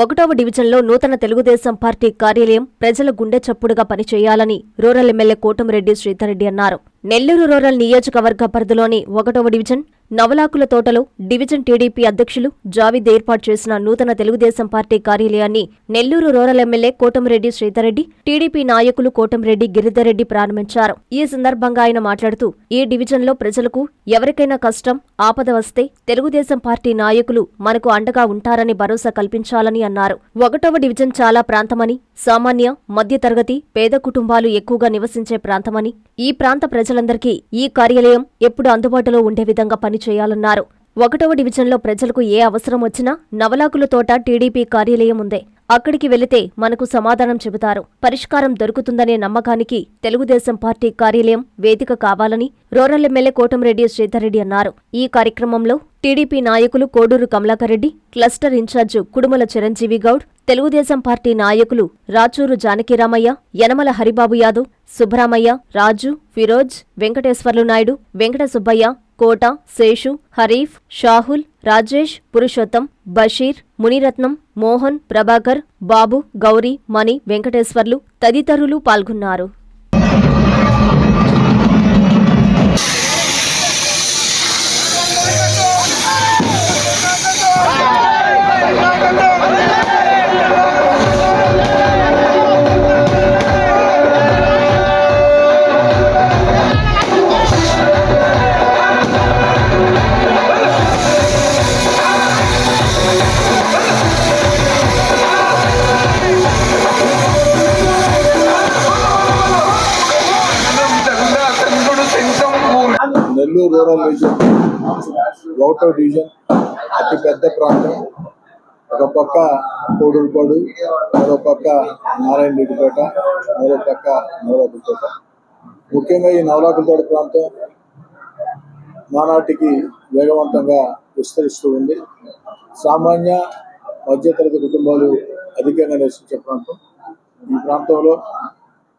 ఒకటవ డివిజన్లో నూతన తెలుగుదేశం పార్టీ కార్యాలయం ప్రజల గుండె చప్పుడుగా పనిచేయాలని రూరల్ ఎమ్మెల్యే కోటమిరెడ్డి శ్రీధర్రెడ్డి అన్నారు. నెల్లూరు రూరల్ నియోజకవర్గ పరిధిలోని ఒకటవ డివిజన్ నవలాకుల తోటలో డివిజన్ టీడీపీ అధ్యక్షులు జావిద్ ఏర్పాటు చేసిన నూతన తెలుగుదేశం పార్టీ కార్యాలయాన్ని Nellore rural MLA Kotamreddy Sridhar Reddy TDP నాయకులు కోటంరెడ్డి గిరిధర్రెడ్డి ప్రారంభించారు. ఈ సందర్భంగా ఆయన మాట్లాడుతూ ఈ డివిజన్లో ప్రజలకు ఎవరికైనా కష్టం ఆపద వస్తే తెలుగుదేశం పార్టీ నాయకులు మనకు అండగా ఉంటారని భరోసా కల్పించాలని అన్నారు. ఒకటవ డివిజన్ చాలా ప్రాంతమని సామాన్య మధ్యతరగతి పేద కుటుంబాలు ఎక్కువగా నివసించే ప్రాంతమని ఈ ప్రాంత ప్రజలందరికీ ఈ కార్యాలయం ఎప్పుడు అందుబాటులో ఉండే విధంగా పనిచేయాలన్నారు. ఒకటవ డివిజన్లో ప్రజలకు ఏ అవసరం వచ్చినా నవలాకుల తోట టీడీపీ కార్యాలయం ఉందే. అక్కడికి వెళితే మనకు సమాధానం చెబుతారు. పరిష్కారం దొరుకుతుందనే నమ్మకానికి తెలుగుదేశం పార్టీ కార్యాలయం వేదిక కావాలని రూరల్ ఎమ్మెల్యే కోటంరెడ్డి శ్రీధర్రెడ్డి అన్నారు. ఈ కార్యక్రమంలో టీడీపీ నాయకులు Koduru Kamalakara Reddy cluster incharge Kudumala Chiranjeevi Goud Telugu Desam party నాయకులు రాచూరు జానకిరామయ్య యనమల హరిబాబు యాదవ్ సుబ్బరామయ్య రాజు ఫిరోజ్ వెంకటేశ్వర్లు నాయుడు వెంకట సుబ్బయ్య కోట శేషు హరీఫ్ షాహుల్ రాజేష్ పురుషోత్తం బషీర్ మునిరత్నం మోహన్ ప్రభాకర్ బాబు గౌరీ మణి వెంకటేశ్వర్లు తదితరులు పాల్గొన్నారు. రూరల్ రీజన్ ఒకటో డివిజన్ అతి పెద్ద ప్రాంతం. ఒక పక్క కోడూరుపాడు మరో పక్క నారాయణ రెడ్డిపేట మరో పక్క నవరాకులతోట ముఖ్యంగా ఈ నవరాకులతోట ప్రాంతం నానాటికి వేగవంతంగా విస్తరిస్తూ ఉంది. సామాన్య మధ్యతరగతి కుటుంబాలు అధికంగా నివసించే ప్రాంతం. ఈ ప్రాంతంలో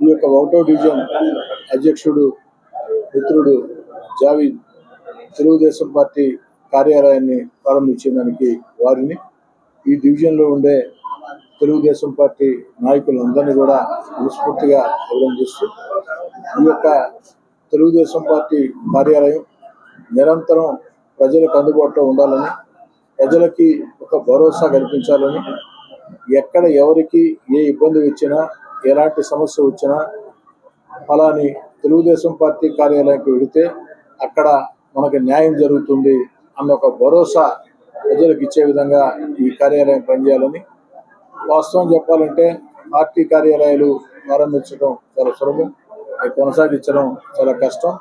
ఈ యొక్క ఒకటో డివిజన్ అధ్యక్షుడు మిత్రుడు జావీద్ తెలుగుదేశం పార్టీ కార్యాలయాన్ని ప్రారంభించడానికి వారిని ఈ డివిజన్లో ఉండే తెలుగుదేశం పార్టీ నాయకులందరినీ కూడా మనస్ఫూర్తిగా అభినందిస్తూ ఈ యొక్క తెలుగుదేశం పార్టీ కార్యాలయం నిరంతరం ప్రజలకు అందుబాటులో ఉండాలని ప్రజలకి ఒక భరోసా కల్పించాలని ఎక్కడ ఎవరికి ఏ ఇబ్బంది వచ్చినా ఎలాంటి సమస్య వచ్చినా అలాని తెలుగుదేశం పార్టీ కార్యాలయానికి వెళితే అక్కడ మనకు న్యాయం జరుగుతుంది అన్న ఒక భరోసా ప్రజలకు ఇచ్చే విధంగా ఈ కార్యాలయం పనిచేయాలని. వాస్తవం చెప్పాలంటే పార్టీ కార్యాలయాలు ప్రారంభించడం చాలా సులభం. అవి కొనసాగించడం చాలా కష్టం.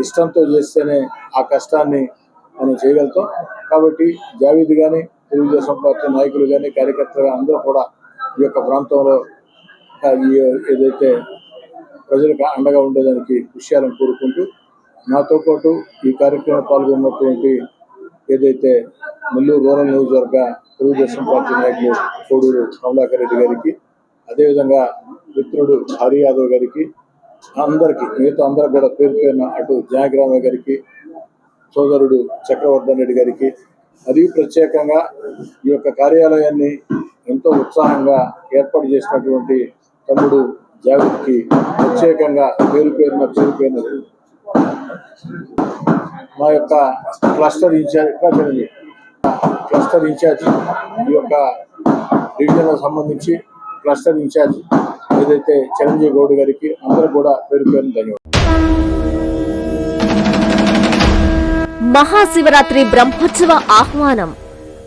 ఇష్టంతో చేస్తేనే ఆ కష్టాన్ని మనం చేయగలుగుతాం. కాబట్టి జావీద్ కానీ తెలుగుదేశం పార్టీ నాయకులు కానీ కార్యకర్తలు అందరూ కూడా ఈ యొక్క ప్రాంతంలో ఈ ఏదైతే ప్రజలకు అండగా ఉండేదానికి విషయాలను కోరుకుంటూ నాతో పాటు ఈ కార్యక్రమం పాల్గొన్నటువంటి ఏదైతే నెల్లూరు రూరల్ నియోజకవర్గ తెలుగుదేశం పార్టీ నాయకులు కోడూరు కమలాకర్ రెడ్డి గారికి అదేవిధంగా మిత్రుడు హరి యాదవ్ గారికి అందరికీ మిగతా అందరికి కూడా పేరు పేరున అటు జయగ్రామ గారికి సోదరుడు చక్రవర్ధన్ రెడ్డి గారికి అది ప్రత్యేకంగా ఈ యొక్క కార్యాలయాన్ని ఎంతో ఉత్సాహంగా ఏర్పాటు చేసినటువంటి తమ్ముడు జావేద్కి ప్రత్యేకంగా పేరు పేరున పేరు పేరున మా యొక్క క్లస్టర్ ఇన్ఛార్జ్ ఎక్కడ జరిగింది క్లస్టర్ ఇన్ఛార్జ్ ఈ యొక్క డివిజన్కి సంబంధించి క్లస్టర్ ఇన్ఛార్జ్ ఏదైతే చిరంజీవి గౌడ్ గారికి అందరూ కూడా పేరు పేరు ధన్యవాదాలు. మహాశివరాత్రి బ్రహ్మోత్సవ ఆహ్వానం.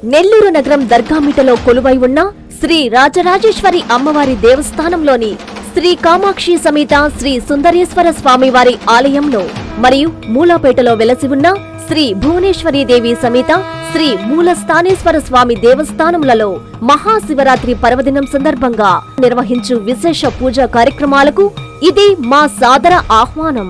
నెల్లూరు నగరం దర్గామిటలో కొలువై ఉన్న శ్రీ రాజరాజేశ్వరి అమ్మవారి దేవస్థానంలోని శ్రీ కామాక్షి సమేత శ్రీ సుందరేశ్వర స్వామివారి ఆలయంలో మరియు మూలాపేటలో వెలసి ఉన్న శ్రీ భువనేశ్వరీ దేవి సమేత శ్రీ మూలస్థానేశ్వర స్వామి దేవస్థానములలో మహాశివరాత్రి పర్వదినం సందర్భంగా నిర్వహించు విశేష పూజా కార్యక్రమాలకు ఇది మా సాదర ఆహ్వానం.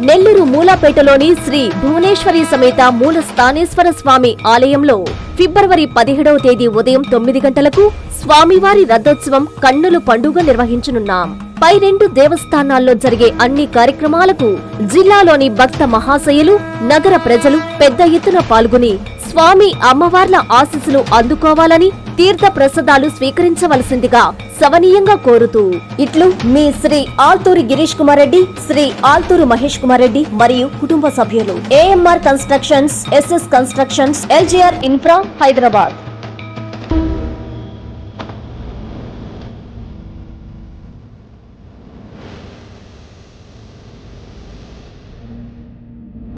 నెల్లూరు మూలాపేటలోని శ్రీ భువనేశ్వరి సమేత మూల స్థానేశ్వర స్వామి ఆలయంలో ఫిబ్రవరి పదిహేడవ తేదీ ఉదయం తొమ్మిది గంటలకు స్వామివారి రథోత్సవం కన్నుల పండుగ నిర్వహించనున్నాం. పై రెండు దేవస్థానాల్లో జరిగే అన్ని కార్యక్రమాలకు జిల్లాలోని భక్త మహాశయులు నగర ప్రజలు పెద్ద ఎత్తున పాల్గొని స్వామి అమ్మవార్ల ఆశీస్సులు అందుకోవాలని తీర్థ ప్రసాదాలు స్వీకరించవలసిందిగా సవనీయంగా కోరుతూ ఇట్లు మీ శ్రీ ఆల్తూరి గిరీష్ కుమార్ రెడ్డి శ్రీ ఆల్తూరు మహేష్ కుమార్ రెడ్డి మరియు కుటుంబ సభ్యులు. AMR constructions SS constructions LGR infra Hyderabad